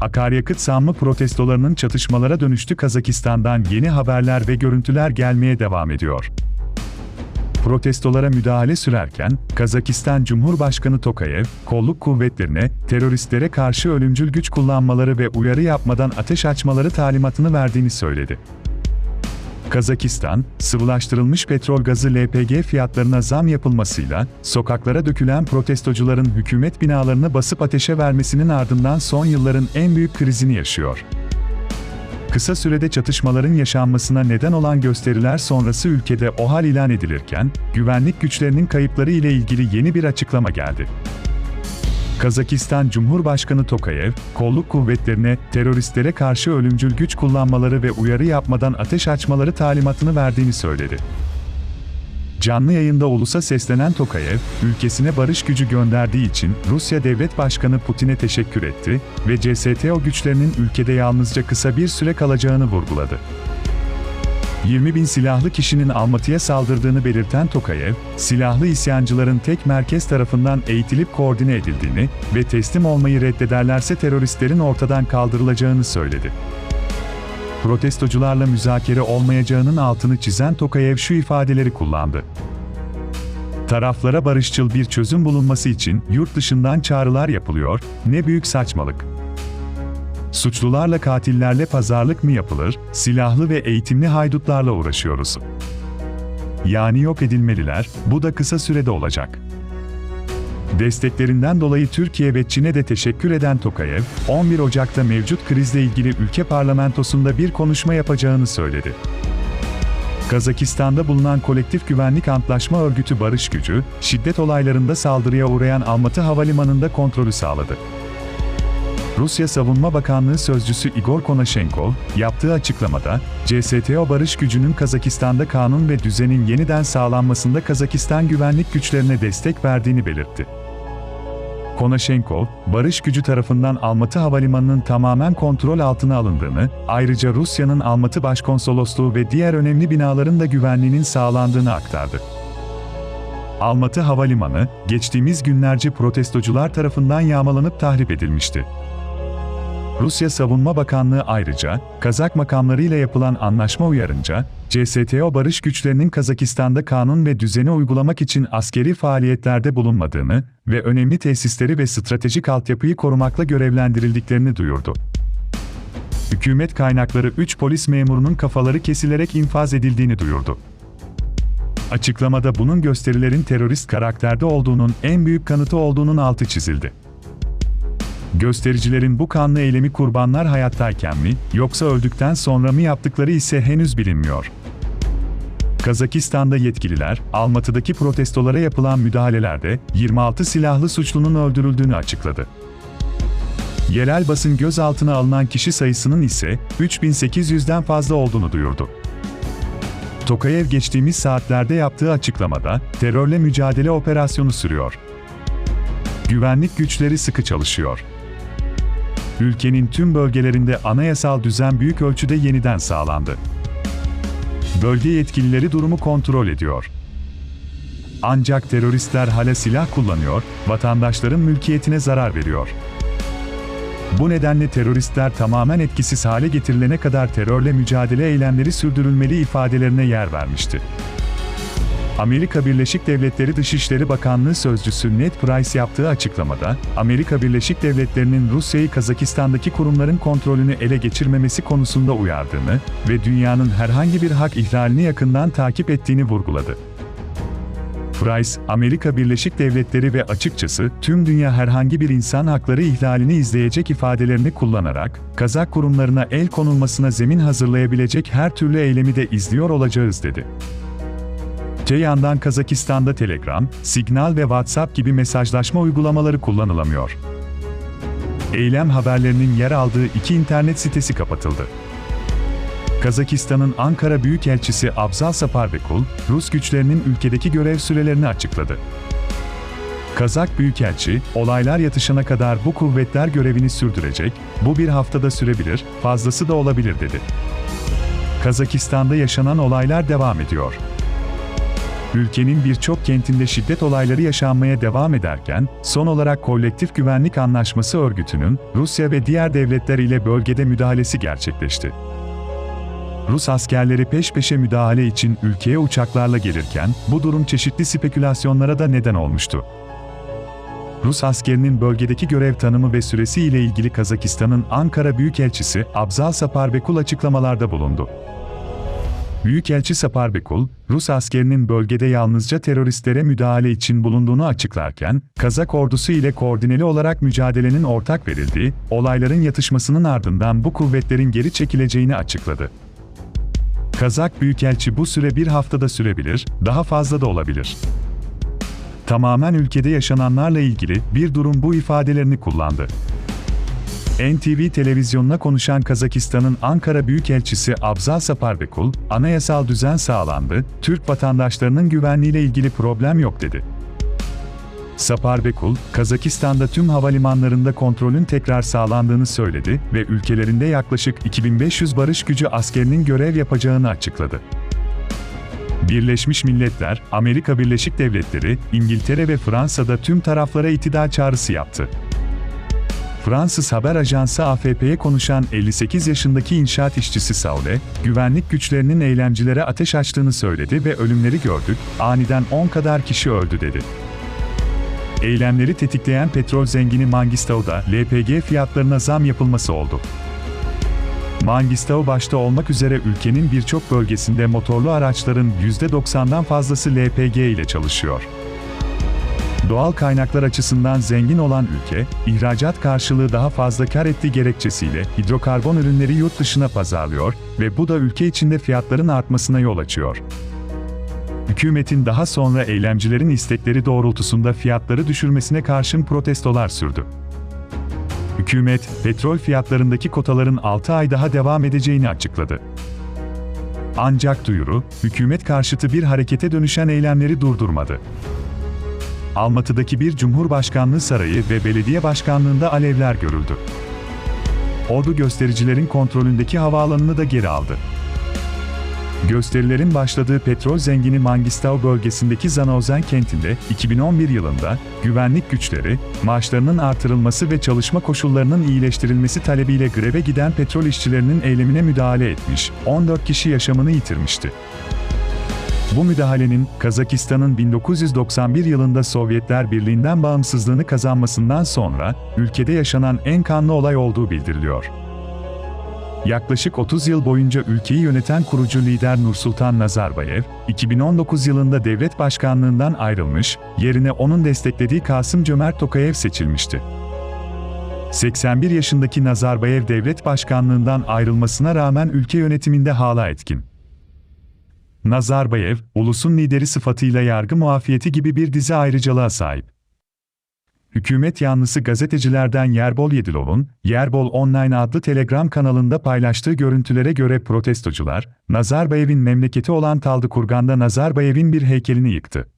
Akaryakıt zammı protestolarının çatışmalara dönüştü Kazakistan'dan yeni haberler ve görüntüler gelmeye devam ediyor. Protestolara müdahale sürerken, Kazakistan Cumhurbaşkanı Tokayev, kolluk kuvvetlerine teröristlere karşı ölümcül güç kullanmaları ve uyarı yapmadan ateş açmaları talimatını verdiğini söyledi. Kazakistan, sıvılaştırılmış petrol gazı LPG fiyatlarına zam yapılmasıyla, sokaklara dökülen protestocuların hükümet binalarını basıp ateşe vermesinin ardından son yılların en büyük krizini yaşıyor. Kısa sürede çatışmaların yaşanmasına neden olan gösteriler sonrası ülkede OHAL ilan edilirken, güvenlik güçlerinin kayıpları ile ilgili yeni bir açıklama geldi. Kazakistan Cumhurbaşkanı Tokayev, kolluk kuvvetlerine teröristlere karşı ölümcül güç kullanmaları ve uyarı yapmadan ateş açmaları talimatını verdiğini söyledi. Canlı yayında ulusa seslenen Tokayev, ülkesine barış gücü gönderdiği için Rusya Devlet Başkanı Putin'e teşekkür etti ve CSTO güçlerinin ülkede yalnızca kısa bir süre kalacağını vurguladı. 20 bin silahlı kişinin Almatı'ya saldırdığını belirten Tokayev, silahlı isyancıların tek merkez tarafından eğitilip koordine edildiğini ve teslim olmayı reddederlerse teröristlerin ortadan kaldırılacağını söyledi. Protestocularla müzakere olmayacağının altını çizen Tokayev şu ifadeleri kullandı. Taraflara barışçıl bir çözüm bulunması için yurt dışından çağrılar yapılıyor, ne büyük saçmalık. Suçlularla katillerle pazarlık mı yapılır, silahlı ve eğitimli haydutlarla uğraşıyoruz. Yani yok edilmeliler, bu da kısa sürede olacak. Desteklerinden dolayı Türkiye ve Çin'e de teşekkür eden Tokayev, 11 Ocak'ta mevcut krizle ilgili ülke parlamentosunda bir konuşma yapacağını söyledi. Kazakistan'da bulunan Kolektif Güvenlik Antlaşma Örgütü Barış Gücü, şiddet olaylarında saldırıya uğrayan Almatı Havalimanı'nda kontrolü sağladı. Rusya Savunma Bakanlığı Sözcüsü Igor Konashenkov, yaptığı açıklamada, CSTO barış gücünün Kazakistan'da kanun ve düzenin yeniden sağlanmasında Kazakistan güvenlik güçlerine destek verdiğini belirtti. Konashenkov, barış gücü tarafından Almatı Havalimanı'nın tamamen kontrol altına alındığını, ayrıca Rusya'nın Almatı Başkonsolosluğu ve diğer önemli binaların da güvenliğinin sağlandığını aktardı. Almatı Havalimanı, geçtiğimiz günlerce protestocular tarafından yağmalanıp tahrip edilmişti. Rusya Savunma Bakanlığı ayrıca, Kazak makamlarıyla yapılan anlaşma uyarınca, CSTO barış güçlerinin Kazakistan'da kanun ve düzeni uygulamak için askeri faaliyetlerde bulunmadığını ve önemli tesisleri ve stratejik altyapıyı korumakla görevlendirildiklerini duyurdu. Hükümet kaynakları 3 polis memurunun kafaları kesilerek infaz edildiğini duyurdu. Açıklamada bunun gösterilerin terörist karakterde olduğunun en büyük kanıtı olduğunun altı çizildi. Göstericilerin bu kanlı eylemi kurbanlar hayattayken mi, yoksa öldükten sonra mı yaptıkları ise henüz bilinmiyor. Kazakistan'da yetkililer, Almatı'daki protestolara yapılan müdahalelerde 26 silahlı suçlunun öldürüldüğünü açıkladı. Yerel basın gözaltına alınan kişi sayısının ise 3800'den fazla olduğunu duyurdu. Tokayev geçtiğimiz saatlerde yaptığı açıklamada, terörle mücadele operasyonu sürüyor. Güvenlik güçleri sıkı çalışıyor. Ülkenin tüm bölgelerinde anayasal düzen büyük ölçüde yeniden sağlandı. Bölge yetkilileri durumu kontrol ediyor. Ancak teröristler hala silah kullanıyor, vatandaşların mülkiyetine zarar veriyor. Bu nedenle teröristler tamamen etkisiz hale getirilene kadar terörle mücadele eylemleri sürdürülmeli ifadelerine yer vermişti. Amerika Birleşik Devletleri Dışişleri Bakanlığı Sözcüsü Ned Price yaptığı açıklamada, Amerika Birleşik Devletleri'nin Rusya'yı Kazakistan'daki kurumların kontrolünü ele geçirmemesi konusunda uyardığını ve dünyanın herhangi bir hak ihlalini yakından takip ettiğini vurguladı. Price, Amerika Birleşik Devletleri ve açıkçası tüm dünya herhangi bir insan hakları ihlalini izleyecek ifadelerini kullanarak, Kazak kurumlarına el konulmasına zemin hazırlayabilecek her türlü eylemi de izliyor olacağız dedi. Öte yandan Kazakistan'da Telegram, Signal ve WhatsApp gibi mesajlaşma uygulamaları kullanılamıyor. Eylem haberlerinin yer aldığı iki internet sitesi kapatıldı. Kazakistan'ın Ankara Büyükelçisi Abzal Saparbekul, Rus güçlerinin ülkedeki görev sürelerini açıkladı. Kazak Büyükelçi, olaylar yatışana kadar bu kuvvetler görevini sürdürecek, bu bir haftada sürebilir, fazlası da olabilir dedi. Kazakistan'da yaşanan olaylar devam ediyor. Ülkenin birçok kentinde şiddet olayları yaşanmaya devam ederken, son olarak Kolektif Güvenlik Anlaşması örgütünün Rusya ve diğer devletler ile bölgede müdahalesi gerçekleşti. Rus askerleri peş peşe müdahale için ülkeye uçaklarla gelirken, bu durum çeşitli spekülasyonlara da neden olmuştu. Rus askerinin bölgedeki görev tanımı ve süresi ile ilgili Kazakistan'ın Ankara Büyükelçisi Abzal Saparbekul açıklamalarda bulundu. Büyükelçi Saparbekul, Rus askerinin bölgede yalnızca teröristlere müdahale için bulunduğunu açıklarken, Kazak ordusu ile koordineli olarak mücadelenin ortak verildiği, olayların yatışmasının ardından bu kuvvetlerin geri çekileceğini açıkladı. Kazak Büyükelçi bu süre bir haftada sürebilir, daha fazla da olabilir. Tamamen ülkede yaşananlarla ilgili bir durum bu ifadelerini kullandı. NTV televizyonuna konuşan Kazakistan'ın Ankara Büyükelçisi Abzal Saparbekul, anayasal düzen sağlandı, Türk vatandaşlarının güvenliğiyle ilgili problem yok dedi. Saparbekul, Kazakistan'da tüm havalimanlarında kontrolün tekrar sağlandığını söyledi ve ülkelerinde yaklaşık 2500 barış gücü askerinin görev yapacağını açıkladı. Birleşmiş Milletler, Amerika Birleşik Devletleri, İngiltere ve Fransa'da tüm taraflara itidal çağrısı yaptı. Fransız haber ajansı AFP'ye konuşan 58 yaşındaki inşaat işçisi Saule, güvenlik güçlerinin eylemcilere ateş açtığını söyledi ve ölümleri gördük, aniden 10 kadar kişi öldü dedi. Eylemleri tetikleyen petrol zengini Mangistau'da LPG fiyatlarına zam yapılması oldu. Mangistau başta olmak üzere ülkenin birçok bölgesinde motorlu araçların %90'dan fazlası LPG ile çalışıyor. Doğal kaynaklar açısından zengin olan ülke, ihracat karşılığı daha fazla kar ettiği gerekçesiyle hidrokarbon ürünleri yurt dışına pazarlıyor ve bu da ülke içinde fiyatların artmasına yol açıyor. Hükümetin daha sonra eylemcilerin istekleri doğrultusunda fiyatları düşürmesine karşın protestolar sürdü. Hükümet, petrol fiyatlarındaki kotaların 6 ay daha devam edeceğini açıkladı. Ancak duyuru, hükümet karşıtı bir harekete dönüşen eylemleri durdurmadı. Almatı'daki bir Cumhurbaşkanlığı sarayı ve belediye başkanlığında alevler görüldü. Ordu göstericilerin kontrolündeki havaalanını da geri aldı. Gösterilerin başladığı petrol zengini Mangistau bölgesindeki Zanaozen kentinde 2011 yılında güvenlik güçleri, maaşlarının artırılması ve çalışma koşullarının iyileştirilmesi talebiyle greve giden petrol işçilerinin eylemine müdahale etmiş, 14 kişi yaşamını yitirmişti. Bu müdahalenin, Kazakistan'ın 1991 yılında Sovyetler Birliği'nden bağımsızlığını kazanmasından sonra, ülkede yaşanan en kanlı olay olduğu bildiriliyor. Yaklaşık 30 yıl boyunca ülkeyi yöneten kurucu lider Nursultan Nazarbayev, 2019 yılında devlet başkanlığından ayrılmış, yerine onun desteklediği Kasım Cömert Tokayev seçilmişti. 81 yaşındaki Nazarbayev devlet başkanlığından ayrılmasına rağmen ülke yönetiminde hala etkin. Nazarbayev, ulusun lideri sıfatıyla yargı muafiyeti gibi bir dizi ayrıcalığa sahip. Hükümet yanlısı gazetecilerden Yerbol Yedilov'un, Yerbol Online adlı Telegram kanalında paylaştığı görüntülere göre protestocular, Nazarbayev'in memleketi olan Taldıkurgan'da Nazarbayev'in bir heykelini yıktı.